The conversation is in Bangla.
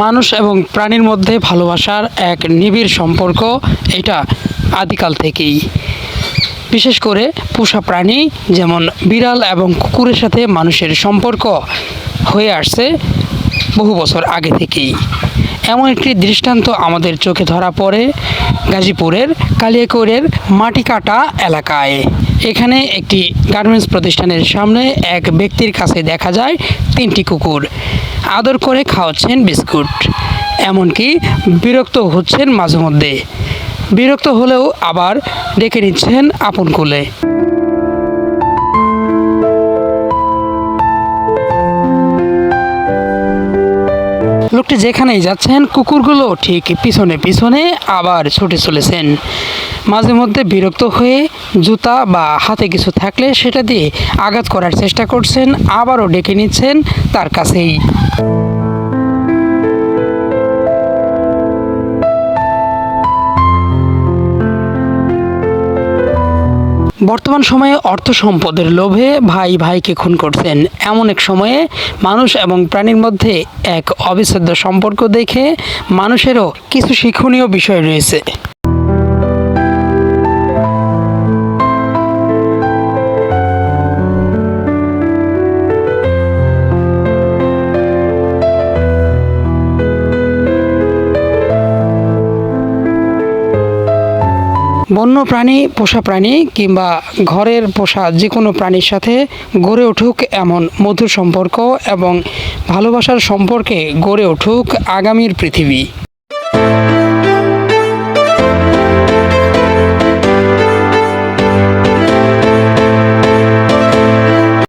মানুষ এবং প্রাণীর মধ্যে ভালোবাসার এক নিবিড় সম্পর্ক এটা আদিকাল থেকেই। বিশেষ করে পোষা প্রাণী যেমন বিড়াল এবং কুকুরের সাথে মানুষের সম্পর্ক হয়ে আসছে বহু বছর আগে থেকেই। এমন একটি দৃষ্টান্ত আমাদের চোখে ধরা পড়ে গাজীপুরের কালিয়াকৈরের মাটিকাটা এলাকায়। এখানে একটি গার্মেন্টস প্রতিষ্ঠানের সামনে এক ব্যক্তির কাছে দেখা যায় তিনটি কুকুর। আদর করে খাওয়াচ্ছেন বিস্কুট, এমনকি বিরক্ত হচ্ছেন মাঝে মধ্যে। বিরক্ত হলেও আবার ডেকে নিচ্ছেন আপন কোলে। লোকটি যেখানেই যাচ্ছেন, কুকুরগুলো ঠিক পিছনে পিছনে আবার ছুটে চলেছেন। মাঝে মধ্যে বিরক্ত হয়ে জুতা বা হাতে কিছু থাকলে সেটা দিয়ে আঘাত করার চেষ্টা করছেন, আবারও ডেকে নিচ্ছেন তার কাছেই। বর্তমান সময়ে অর্থ সম্পদের লোভে ভাই ভাইকে খুন করছেন। এমন এক সময়ে মানুষ এবং প্রাণীর মধ্যে এক অবিচ্ছেদ্য সম্পর্ক দেখে মানুষেরও কিছু শিক্ষণীয় বিষয় রয়েছে। বন্য প্রাণী, পোষা প্রাণী কিংবা ঘরের পোষা যে কোনো প্রাণীর সাথে গড়ে উঠুক এমন মধুর সম্পর্ক এবং ভালোবাসার সম্পর্কে গড়ে উঠুক আগামীর পৃথিবী।